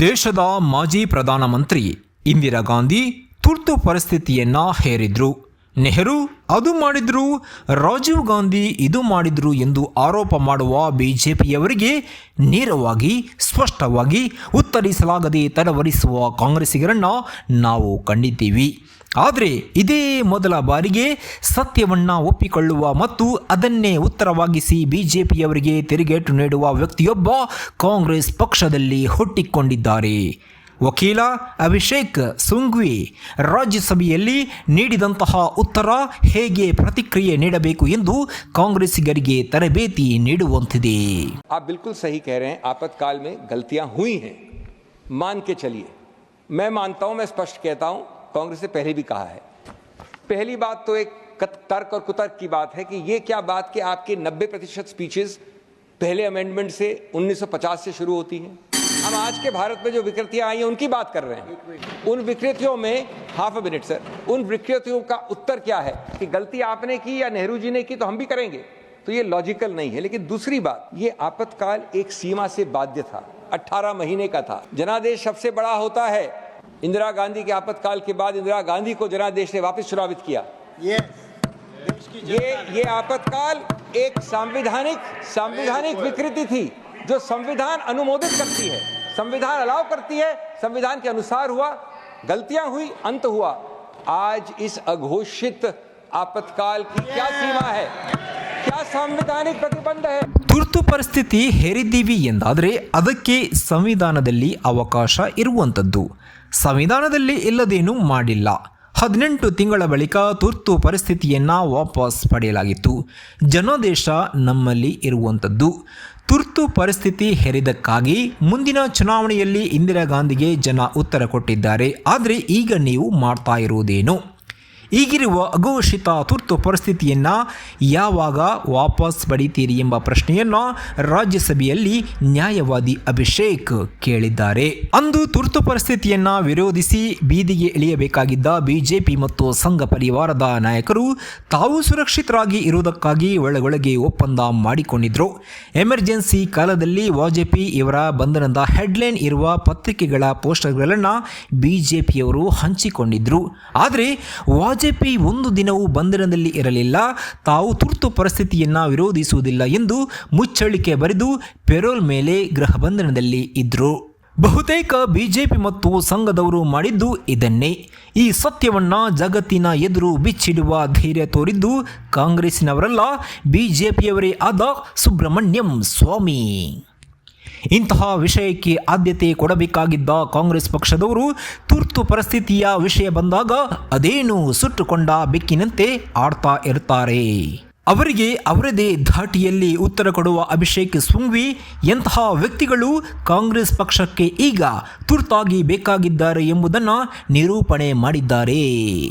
ದೇಶದ ಮಾಜಿ ಪ್ರಧಾನಮಂತ್ರಿ ಇಂದಿರಾ ಗಾಂಧಿ ತುರ್ತು ಪರಿಸ್ಥಿತಿಯನ್ನ ಹೇರಿದ್ರು. ನೆಹರು, ಅದು ಮಾಡಿದ್ರು, ರಾಜೀವ್ ಗಾಂಧಿ ಇದು ಮಾಡಿದ್ರು ಎಂದು ಆರೋಪ ಮಾಡುವ ಬಿಜೆಪಿಯವರಿಗೆ ನೇರವಾಗಿ, ಸ್ಪಷ್ಟವಾಗಿ ಉತ್ತರಿಸಲಾಗದೆ ತಡವರಿಸುವ ಕಾಂಗ್ರೆಸ್ಸಿಗರನ್ನು ನಾವು ಕಂಡಿದ್ದೀವಿ. ಆದರೆ ಇದೇ ಮೊದಲ ಬಾರಿಗೆ ಸತ್ಯವನ್ನು ಒಪ್ಪಿಕೊಳ್ಳುವ ಮತ್ತು ಅದನ್ನೇ ಉತ್ತರವಾಗಿಸಿ ಬಿಜೆಪಿಯವರಿಗೆ ತಿರುಗೇಟು ನೀಡುವ ವ್ಯಕ್ತಿಯೊಬ್ಬ ಕಾಂಗ್ರೆಸ್ ಪಕ್ಷದಲ್ಲಿ ಹುಟ್ಟಿಕೊಂಡಿದ್ದಾರೆ. ವಕೀಲ ಅಭಿಷೇಕ್ ಸುಂಗ್ವಿ ರಾಜ್ಯಸಭೆಯಲ್ಲಿ ನೀಡಿದಂತಹ ಉತ್ತರ ಹೇಗೆ ಪ್ರತಿಕ್ರಿಯೆ ನೀಡಬೇಕು ಎಂದು ಕಾಂಗ್ರೆಸ್ಸಿಗರಿಗೆ ತರಬೇತಿ ನೀಡುವಂತಿದೆ आप बिल्कुल सही कह रहे हैं आपातकाल में गलतियां हुई हैं मान के चलिए मैं मानता हूं मैं स्पष्ट कहता हूं कांग्रेस ने पहले भी कहा है पहली बात तो एक कत- तर्क और कुतर्क की बात है कि ये क्या बात कि आपके 90 प्रतिशत स्पीचेस पहले अमेंडमेंट से 1950 से शुरू होती हैं हम आज के भारत में जो विकृतियाँ आई हैं उनकी बात कर रहे हैं। उन विकृतियों में हाफ़ अ मिनट सर उन विकृतियों का उत्तर क्या है? कि गलती आपने की या नेहरू जी ने की तो हम भी करेंगे। तो ये लॉजिकल नहीं है लेकिन दूसरी बात ये आपातकाल एक सीमा से बाध्य था। 18 महीने का था। जनादेश सबसे बड़ा होता है। इंदिरा गांधी के आपातकाल के बाद इंदिरा गांधी को जनादेश ने वापस चुनावित किया। ये ये ये आपातकाल एक संवैधानिक संवैधानिक विकृति थी जो संविधान अनुमोदित करती है। संविधान अलाउ करती है संविधान के अनुसार हुआ गलतियां हुई अंत हुआ आज इस अघोषित आपातकाल की क्या सीमा है क्या संवैधानिक प्रतिबंध है ತುರ್ತು ಪರಿಸ್ಥಿತಿ ಹೇರಿದ್ದೀವಿ ಎಂದಾದರೆ ಅದಕ್ಕೆ ಸಂವಿಧಾನದಲ್ಲಿ ಅವಕಾಶ ಇರುವಂಥದ್ದು ಸಂವಿಧಾನದಲ್ಲಿ ಇಲ್ಲದೇನೂ ಮಾಡಿಲ್ಲ ಹದಿನೆಂಟು ತಿಂಗಳ ಬಳಿಕ ತುರ್ತು ಪರಿಸ್ಥಿತಿಯನ್ನು ವಾಪಸ್ ಪಡೆಯಲಾಗಿತ್ತು. ಜನಾದೇಶ ನಮ್ಮಲ್ಲಿ ಇರುವಂಥದ್ದು ತುರ್ತು ಪರಿಸ್ಥಿತಿ ಹೆರಿದಕ್ಕಾಗಿ ಮುಂದಿನ ಚುನಾವಣೆಯಲ್ಲಿ ಇಂದಿರಾ ಗಾಂಧಿಗೆ ಜನ ಉತ್ತರ ಕೊಟ್ಟಿದ್ದಾರೆ. ಆದರೆ ಈಗ ನೀವು ಮಾಡ್ತಾ ಇರುವುದೇನು? ಈಗಿರುವ ಅಘೋಷಿತ ತುರ್ತು ಪರಿಸ್ಥಿತಿಯನ್ನು ಯಾವಾಗ ವಾಪಸ್ ಪಡಿತೀರಿ ಎಂಬ ಪ್ರಶ್ನೆಯನ್ನು ರಾಜ್ಯಸಭೆಯಲ್ಲಿ ನ್ಯಾಯವಾದಿ ಅಭಿಷೇಕ್ ಕೇಳಿದ್ದಾರೆ. ಅಂದು ತುರ್ತು ಪರಿಸ್ಥಿತಿಯನ್ನು ವಿರೋಧಿಸಿ ಬೀದಿಗೆ ಇಳಿಯಬೇಕಾಗಿದ್ದ ಬಿಜೆಪಿ ಮತ್ತು ಸಂಘ ಪರಿವಾರದ ನಾಯಕರು ತಾವು ಸುರಕ್ಷಿತರಾಗಿ ಇರುವುದಕ್ಕಾಗಿ ಒಳಗೊಳಗೆ ಒಪ್ಪಂದ ಮಾಡಿಕೊಂಡಿದ್ರು. ಎಮರ್ಜೆನ್ಸಿ ಕಾಲದಲ್ಲಿ ವಾಜಪೇಯಿ ಇವರ ಬಂಧನದ ಹೆಡ್ಲೈನ್ ಇರುವ ಪತ್ರಿಕೆಗಳ ಪೋಸ್ಟರ್ಗಳನ್ನು ಬಿಜೆಪಿಯವರು ಹಂಚಿಕೊಂಡಿದ್ರು. ಆದರೆ ವಾಜಪೇಯಿ ಒಂದು ದಿನವೂ ಬಂಧನದಲ್ಲಿ ಇರಲಿಲ್ಲ. ತಾವು ತುರ್ತು ಪರಿಸ್ಥಿತಿಯನ್ನು ವಿರೋಧಿಸುವುದಿಲ್ಲ ಎಂದು ಮುಚ್ಚಳಿಕೆ ಬರೆದು ಪೆರೋಲ್ ಮೇಲೆ ಗೃಹ ಬಂಧನದಲ್ಲಿ ಇದ್ದರು ಬಹುತೇಕ ಬಿಜೆಪಿ ಮತ್ತು ಸಂಘದವರು ಮಾಡಿದ್ದು ಇದನ್ನೇ. ಈ ಸತ್ಯವನ್ನ ಜಗತ್ತಿನ ಎದುರು ಬಿಚ್ಚಿಡುವ ಧೈರ್ಯ ತೋರಿದ್ದು ಕಾಂಗ್ರೆಸ್ಸಿನವರಲ್ಲ, ಬಿಜೆಪಿಯವರೇ ಆದ ಸುಬ್ರಹ್ಮಣ್ಯಂ ಸ್ವಾಮಿ. ಇಂತಹ ವಿಷಯಕ್ಕೆ ಆದ್ಯತೆ ಕೊಡಬೇಕಾಗಿದ್ದ ಕಾಂಗ್ರೆಸ್ ಪಕ್ಷದವರು ತುರ್ತು ಪರಿಸ್ಥಿತಿಯ ವಿಷಯ ಬಂದಾಗ ಅದೇನು ಸುಟ್ಟುಕೊಂಡ ಬೆಕ್ಕಿನಂತೆ ಆಡ್ತಾ ಇರ್ತಾರೆ. ಅವರಿಗೆ ಅವರದೇ ಧಾಟಿಯಲ್ಲಿ ಉತ್ತರ ಕೊಡುವ ಅಭಿಷೇಕ್ ಸುಂಗ್ವಿ ಎಂತಹ ವ್ಯಕ್ತಿಗಳು ಕಾಂಗ್ರೆಸ್ ಪಕ್ಷಕ್ಕೆ ಈಗ ತುರ್ತಾಗಿ ಬೇಕಾಗಿದ್ದಾರೆ ಎಂಬುದನ್ನು ನಿರೂಪಣೆ ಮಾಡಿದ್ದಾರೆ.